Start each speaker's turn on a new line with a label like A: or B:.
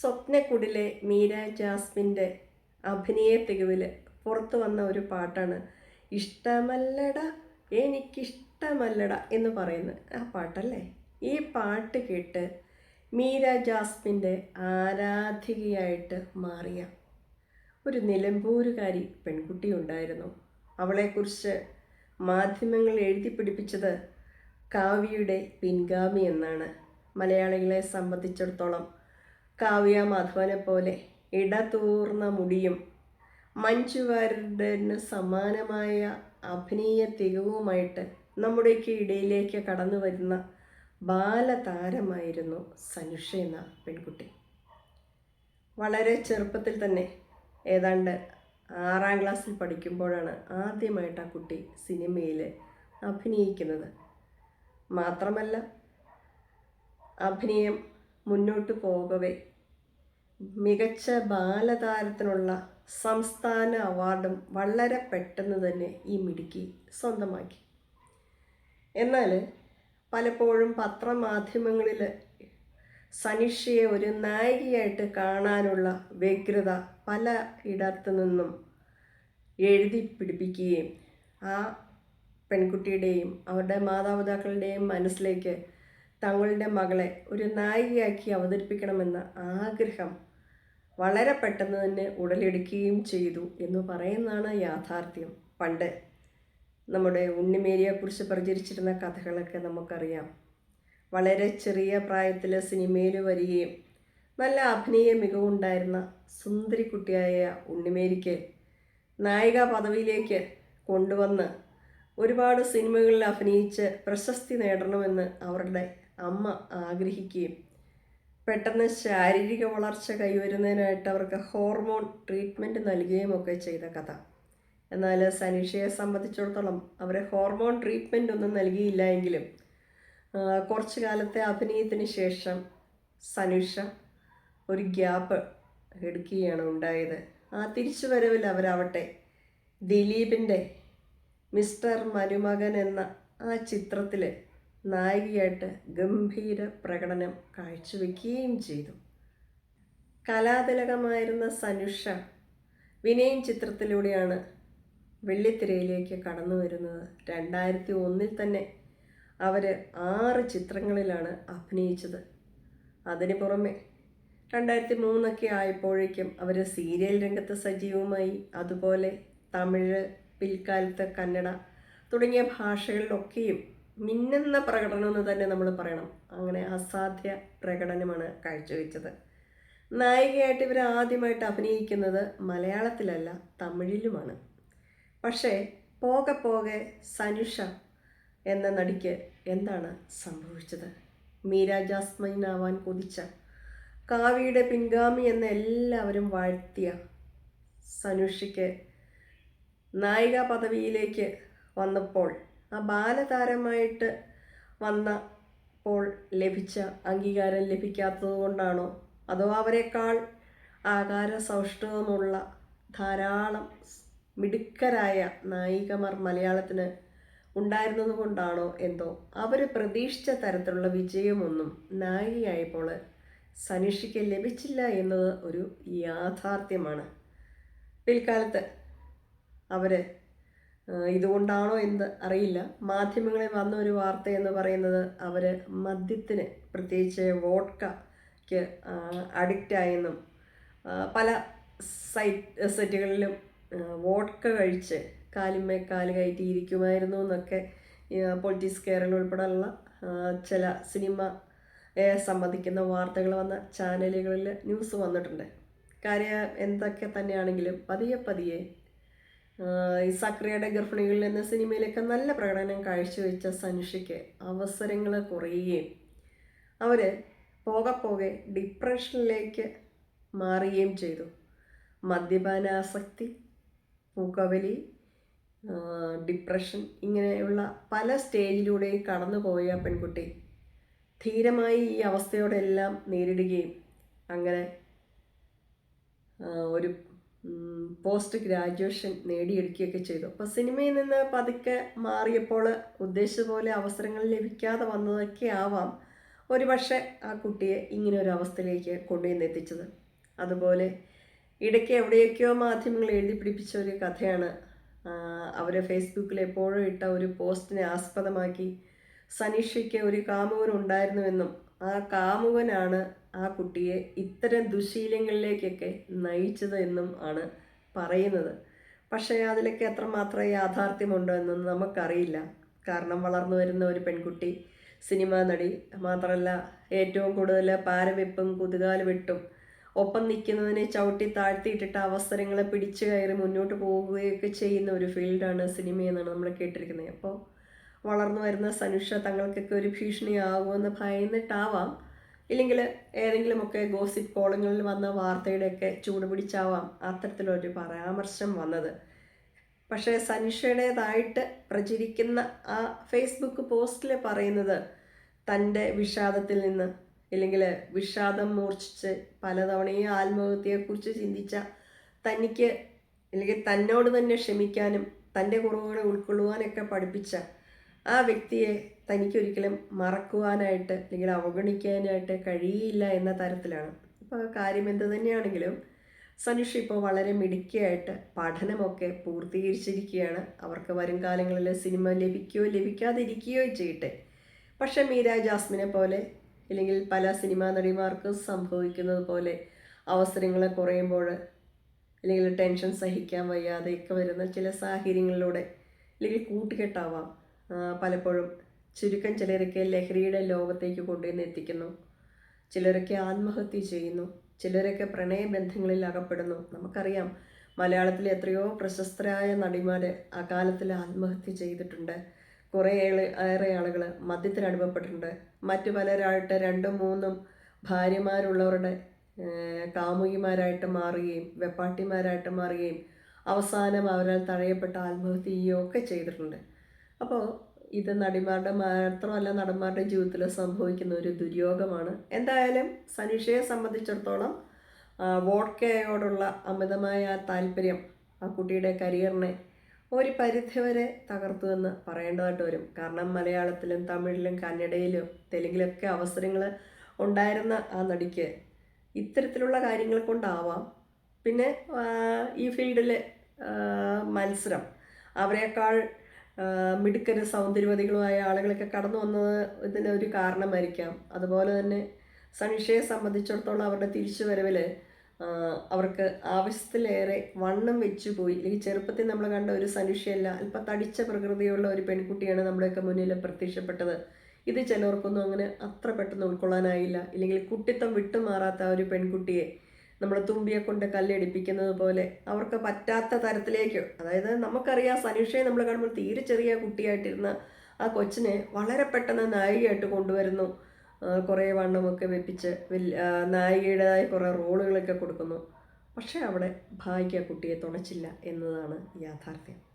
A: സ്വപ്നക്കുടിലെ മീര ജാസ്മിന്റെ അഭിനയ തികവിൽ പുറത്തു വന്ന ഒരു പാട്ടാണ് ഇഷ്ടമല്ലട എനിക്കിഷ്ടമല്ലട എന്ന് പറയുന്നത്. ആ പാട്ടല്ലേ? ഈ പാട്ട് കേട്ട് മീര ജാസ്മിന്റെ ആരാധികയായിട്ട് മാറിയ ഒരു നിലമ്പൂരുകാരി പെൺകുട്ടി ഉണ്ടായിരുന്നു. അവളെക്കുറിച്ച് മാധ്യമങ്ങൾ എഴുതി പിടിപ്പിച്ചത് കാവ്യയുടെ പിൻഗാമി എന്നാണ്. മലയാളികളെ സംബന്ധിച്ചിടത്തോളം കാവ്യ മാധവനെ പോലെ ഇടതൂർന്ന മുടിയും മഞ്ജുവാരുടെ സമാനമായ അഭിനയ തികവുമായിട്ട് നമ്മുടെയൊക്കെ ഇടയിലേക്ക് കടന്നു വരുന്ന ബാലതാരമായിരുന്നു സനുഷ എന്ന പെൺകുട്ടി. വളരെ ചെറുപ്പത്തിൽ തന്നെ ഏതാണ്ട് ആറാം ക്ലാസ്സിൽ പഠിക്കുമ്പോഴാണ് ആദ്യമായിട്ട് ആ കുട്ടി സിനിമയിൽ അഭിനയിക്കുന്നത്. മാത്രമല്ല അഭിനയം മുന്നോട്ട് പോകവേ മികച്ച ബാലതാരത്തിനുള്ള സംസ്ഥാന അവാർഡും വളരെ പെട്ടെന്ന് തന്നെ ഈ മിടുക്കി സ്വന്തമാക്കി. എന്നാൽ പലപ്പോഴും പത്രമാധ്യമങ്ങളിൽ സനിഷയെ ഒരു നായികയായിട്ട് കാണാനുള്ള വ്യഗ്രത പല ഇടത്തു നിന്നും എഴുതി പിടിപ്പിക്കുകയും ആ പെൺകുട്ടിയുടെയും അവരുടെ മാതാപിതാക്കളുടെയും മനസ്സിലേക്ക് തങ്ങളുടെ മകളെ ഒരു നായികയാക്കി അവതരിപ്പിക്കണമെന്ന ആഗ്രഹം വളരെ പെട്ടെന്ന് തന്നെ ഉടലെടുക്കുകയും ചെയ്തു എന്ന് പറയുന്നതാണ് യാഥാർത്ഥ്യം. പണ്ട് നമ്മുടെ ഉണ്ണിമേരിയെക്കുറിച്ച് പ്രചരിച്ചിരുന്ന കഥകളൊക്കെ നമുക്കറിയാം. വളരെ ചെറിയ പ്രായത്തിൽ സിനിമയിൽ വരികയും നല്ല അഭിനയ മികവുണ്ടായിരുന്ന സുന്ദരി കുട്ടിയായ ഉണ്ണിമേരിക്ക് നായിക പദവിയിലേക്ക് കൊണ്ടുവന്ന് ഒരുപാട് സിനിമകളിൽ അഭിനയിച്ച് പ്രശസ്തി നേടണമെന്ന് അവരുടെ അമ്മ ആഗ്രഹിക്കുകയും പെട്ടെന്ന് ശാരീരിക വളർച്ച കൈവരുന്നതിനായിട്ട് അവർക്ക് ഹോർമോൺ ട്രീറ്റ്മെന്റ് നൽകുകയും ഒക്കെ ചെയ്ത കഥ. എന്നാൽ സനീഷയെ സംബന്ധിച്ചിടത്തോളം അവരെ ഹോർമോൺ ട്രീറ്റ്മെന്റ് ഒന്നും നൽകിയില്ല എങ്കിലും കുറച്ച് കാലത്തെ അഭിനയത്തിന് ശേഷം സനുഷ ഒരു ഗ്യാപ്പ് എടുക്കുകയാണ് ഉണ്ടായത്. ആ തിരിച്ചു തിരിച്ചുവരവിൽ അവരാവട്ടെ ദിലീപിന്റെ മിസ്റ്റർ മരുമകൻ എന്ന ആ ചിത്രത്തിൽ നായികയായിട്ട് ഗംഭീര പ്രകടനം കാഴ്ചവെക്കുകയും ചെയ്തു. കലാതിലകമായിരുന്ന സനുഷ വിനയൻ ചിത്രത്തിലൂടെയാണ് വെള്ളിത്തിരയിലേക്ക് കടന്നു വരുന്നത്. രണ്ടായിരത്തി ഒന്നിൽ തന്നെ അവർ ആറ് ചിത്രങ്ങളിലാണ് അഭിനയിച്ചത്. അതിന് പുറമെ രണ്ടായിരത്തി മൂന്നൊക്കെ ആയപ്പോഴേക്കും അവർ സീരിയൽ രംഗത്ത് സജീവമായി. അതുപോലെ തമിഴ് പിൽക്കാലത്ത് കന്നഡ തുടങ്ങിയ ഭാഷകളിലൊക്കെയും മിന്നുന്ന പ്രകടനം എന്ന് തന്നെ നമ്മൾ പറയണം. അങ്ങനെ അസാധ്യ പ്രകടനമാണ് കാഴ്ചവെച്ചത്. നായികയായിട്ട് ഇവർ ആദ്യമായിട്ട് അഭിനയിക്കുന്നത് മലയാളത്തിലല്ല തമിഴിലുമാണ്. പക്ഷേ പോകെ പോകെ സനുഷ എന്ന നടിക്ക് എന്താണ് സംഭവിച്ചത്? മീര ജാസ്മിനാവാൻ കൊതിച്ച കാവിയുടെ പിൻഗാമി എന്ന് എല്ലാവരും വാഴ്ത്തിയ സനുഷയ്ക്ക് നായിക പദവിയിലേക്ക് വന്നപ്പോൾ ആ ബാലതാരമായിട്ട് വന്നപ്പോൾ ലഭിച്ച അംഗീകാരം ലഭിക്കാത്തത് കൊണ്ടാണോ? അതോ അവരെക്കാൾ ആകാര സൗഷ്ഠവമുള്ള ധാരാളം മിടുക്കരായ നായികമാർ മലയാളത്തിന് ഉണ്ടായിരുന്നത് കൊണ്ടാണോ എന്തോ? അവർ പ്രതീക്ഷിച്ച തരത്തിലുള്ള വിജയമൊന്നും നായികയായപ്പോൾ സനിഷയ്ക്ക് ലഭിച്ചില്ല എന്നത് ഒരു യാഥാർത്ഥ്യമാണ്. പിൽക്കാലത്ത് അവർ ഇതുകൊണ്ടാണോ എന്ന് അറിയില്ല. മാധ്യമങ്ങളിൽ വന്ന ഒരു വാർത്ത എന്ന് പറയുന്നത് അവർ മദ്യത്തിന് പ്രത്യേകിച്ച് വോഡ്കയ്ക്ക് അഡിക്റ്റായെന്നും പല സൈറ്റ് സെറ്റുകളിലും വോഡ്ക കഴിച്ച് കാലിന്മേ കാൽ കയറ്റിയിരിക്കുമായിരുന്നു എന്നൊക്കെ പൊളിറ്റിക്സ് കേരളം ഉൾപ്പെടെയുള്ള ചില സിനിമയെ സംബന്ധിക്കുന്ന വാർത്തകൾ വന്ന ചാനലുകളിൽ ന്യൂസ് വന്നിട്ടുണ്ട്. കാര്യം എന്തൊക്കെ തന്നെയാണെങ്കിലും പതിയെ പതിയെ ആഹ് ഈ സക്രിയയുടെ ഗർഭിണികളിൽ എന്ന സിനിമയിലൊക്കെ നല്ല പ്രകടനം കാഴ്ചവെച്ച സനുഷയ്ക്ക് അവസരങ്ങൾ കുറയുകയും അവർ പോകെ പോകെ ഡിപ്രഷനിലേക്ക് മാറുകയും ചെയ്തു. മദ്യപാനാസക്തി പുകവലി ഡിപ്രഷൻ ഇങ്ങനെയുള്ള പല സ്റ്റേജിലൂടെയും കടന്നു പോയ പെൺകുട്ടി ധീരമായി ഈ അവസ്ഥയോടെല്ലാം നേരിടുകയും അങ്ങനെ ഒരു പോസ്റ്റ് ഗ്രാജുവേഷൻ നേടിയെടുക്കുകയൊക്കെ ചെയ്തു. അപ്പോൾ സിനിമയിൽ നിന്ന് പതുക്കെ മാറിയപ്പോൾ ഉദ്ദേശിച്ച പോലെ അവസരങ്ങൾ ലഭിക്കാതെ വന്നതൊക്കെ ആവാം. ഒരു പക്ഷേ ആ കുട്ടിയെ ഇങ്ങനെ ഒരു അവസ്ഥയിലേക്ക് കൊണ്ടുവന്ന് എത്തിച്ചത്. അതുപോലെ ഇടയ്ക്ക് എവിടെയൊക്കെയോ മാധ്യമങ്ങൾ എഴുതി പിടിപ്പിച്ച ഒരു കഥയാണ്. അവരെ ഫേസ്ബുക്കിൽ എപ്പോഴും ഇട്ട ഒരു പോസ്റ്റിനെ ആസ്പദമാക്കി സനീഷയ്ക്ക് ഒരു കാമുകൻ ഉണ്ടായിരുന്നുവെന്നും ആ കാമുകനാണ് ആ കുട്ടിയെ ഇത്തരം ദുശീലങ്ങളിലേക്കൊക്കെ നയിച്ചത് എന്നും ആണ് പറയുന്നത്. പക്ഷേ അതിലൊക്കെ എത്രമാത്രം യാഥാർത്ഥ്യമുണ്ടോ എന്നൊന്നും നമുക്കറിയില്ല. കാരണം വളർന്നു വരുന്ന ഒരു പെൺകുട്ടി സിനിമാ നടി മാത്രമല്ല ഏറ്റവും കൂടുതൽ പാരവെപ്പും കുതുകാൽ വെട്ടും ഒപ്പം നിൽക്കുന്നതിനെ ചവിട്ടി താഴ്ത്തിയിട്ടിട്ട് അവസരങ്ങളെ പിടിച്ചു കയറി മുന്നോട്ട് പോവുകയൊക്കെ ചെയ്യുന്ന ഒരു ഫീൽഡാണ് സിനിമയെന്നാണ് നമ്മൾ കേട്ടിരിക്കുന്നത്. അപ്പോൾ വളർന്നു വരുന്ന സനുഷ തങ്ങൾക്കൊക്കെ ഒരു ഭീഷണിയാകുമെന്ന് ഭയന്നിട്ടാവാം. ഇല്ലെങ്കിൽ ഏതെങ്കിലുമൊക്കെ ഗോസിപ്പ് കോളങ്ങളിൽ വന്ന വാർത്തയുടെയൊക്കെ ചൂട് പിടിച്ചാവാം അത്തരത്തിലൊരു പരാമർശം വന്നത്. പക്ഷേ സനിഷയുടേതായിട്ട് പ്രചരിക്കുന്ന ആ ഫേസ്ബുക്ക് പോസ്റ്റിൽ പറയുന്നത് തന്റെ വിഷാദത്തിൽ നിന്ന് ഇല്ലെങ്കിൽ വിഷാദം മൂർച്ഛിച്ച് പലതവണയും ആത്മഹത്യയെക്കുറിച്ച് ചിന്തിച്ച തനിക്ക് അല്ലെങ്കിൽ തന്നോട് തന്നെ ക്ഷമിക്കാനും തന്റെ കുറവുകളെ ഉൾക്കൊള്ളുവാനൊക്കെ പഠിപ്പിച്ച ആ വ്യക്തിയെ തനിക്കൊരിക്കലും മറക്കുവാനായിട്ട് അല്ലെങ്കിൽ അവഗണിക്കാനായിട്ട് കഴിയില്ല എന്ന തരത്തിലാണ്. അപ്പോൾ കാര്യം എന്ത് തന്നെയാണെങ്കിലും സനുഷ് ഇപ്പോൾ വളരെ മിടുക്കിയായിട്ട് പഠനമൊക്കെ പൂർത്തീകരിച്ചിരിക്കുകയാണ്. അവർക്ക് വരും കാലങ്ങളിൽ സിനിമ ലഭിക്കുകയോ ലഭിക്കാതിരിക്കുകയോ ചെയ്യട്ടെ. പക്ഷേ മീര ജാസ്മിനെ പോലെ അല്ലെങ്കിൽ പല സിനിമാ നടിമാർക്ക് സംഭവിക്കുന്നത് പോലെ അവസരങ്ങൾ കുറയുമ്പോൾ അല്ലെങ്കിൽ ടെൻഷൻ സഹിക്കാൻ വയ്യാതെയൊക്കെ വരുന്ന ചില സാഹചര്യങ്ങളിലൂടെ അല്ലെങ്കിൽ കൂട്ടുകെട്ടാവാം. പലപ്പോഴും ചുരുക്കം ചിലരൊക്കെ ലഹരിയുടെ ലോകത്തേക്ക് കൊണ്ടുവന്ന് എത്തിക്കുന്നു. ചിലരൊക്കെ ആത്മഹത്യ ചെയ്യുന്നു. ചിലരൊക്കെ പ്രണയബന്ധങ്ങളിൽ അകപ്പെടുന്നു. നമുക്കറിയാം മലയാളത്തിലെ എത്രയോ പ്രശസ്തരായ നടിമാർ അകാലത്തിൽ ആത്മഹത്യ ചെയ്തിട്ടുണ്ട്. കുറേ ഏറെ ആളുകൾ മദ്യത്തിന് അനുഭവപ്പെട്ടിട്ടുണ്ട് മറ്റു പലരായിട്ട് രണ്ടും മൂന്നും ഭാര്യമാരുള്ളവരുടെ കാമുകിമാരായിട്ട് മാറുകയും വെപ്പാട്ടിമാരായിട്ട് മാറുകയും അവസാനം അവരാൽ തഴയപ്പെട്ട ആത്മഹത്യയൊക്കെ ചെയ്തിട്ടുണ്ട്. അപ്പോൾ ഇത് നടിമാരുടെ മാത്രമല്ല നടന്മാരുടെ ജീവിതത്തിൽ സംഭവിക്കുന്ന ഒരു ദുര്യോഗമാണ്. എന്തായാലും സനീഷയെ സംബന്ധിച്ചിടത്തോളം വോഡ്കയോടുള്ള അമിതമായ താല്പര്യം ആ കുട്ടിയുടെ കരിയറിനെ ഒരു പരിധിവരെ തകർത്തു എന്ന് പറയേണ്ടതായിട്ട് വരും. കാരണം മലയാളത്തിലും തമിഴിലും കന്നഡയിലും തെലുങ്കിലൊക്കെ അവസരങ്ങൾ ഉണ്ടായിരുന്ന ആ നടിക്ക് ഇത്തരത്തിലുള്ള കാര്യങ്ങൾ കൊണ്ടാവാം. പിന്നെ ഈ ഫീൽഡിലെ മത്സരം. അവരെക്കാൾ മിടുക്കരും സൗന്ദര്യവതികളുമായ ആളുകളൊക്കെ കടന്നു വന്നത് ഇതിന് ഒരു കാരണമായിരിക്കാം. അതുപോലെ തന്നെ സനിഷയെ സംബന്ധിച്ചിടത്തോളം അവരുടെ തിരിച്ചു വരവിൽ അവർക്ക് ആവശ്യത്തിലേറെ വണ്ണം വെച്ചു പോയി. അല്ലെങ്കിൽ ചെറുപ്പത്തിൽ നമ്മൾ കണ്ട ഒരു സനുഷ്യല്ല അല്പം തടിച്ച പ്രകൃതിയുള്ള ഒരു പെൺകുട്ടിയാണ് നമ്മുടെയൊക്കെ മുന്നിൽ പ്രത്യക്ഷപ്പെട്ടത്. ഇത് ചിലർക്കൊന്നും അങ്ങനെ അത്ര പെട്ടെന്ന് ഉൾക്കൊള്ളാനായില്ല. ഇല്ലെങ്കിൽ കുട്ടിത്തം വിട്ടുമാറാത്ത ഒരു പെൺകുട്ടിയെ നമ്മൾ തുമ്പിയെ കൊണ്ട് കല്ലടിപ്പിക്കുന്നത് പോലെ അവർക്ക് പറ്റാത്ത തരത്തിലേക്ക്. അതായത് നമുക്കറിയാം സനുഷയെ നമ്മൾ കാണുമ്പോൾ തീരെ ചെറിയ കുട്ടിയായിട്ടിരുന്ന ആ കൊച്ചിനെ വളരെ പെട്ടെന്ന് നായികയായിട്ട് കൊണ്ടുവരുന്നു. കുറേ വണ്ണമൊക്കെ വെപ്പിച്ച് വലിയ നായികയുടേതായ കുറേ റോളുകളൊക്കെ കൊടുക്കുന്നു. പക്ഷേ അവിടെ ഭാഗ്യ കുട്ടിയെ തുണച്ചില്ല എന്നതാണ് യാഥാർത്ഥ്യം.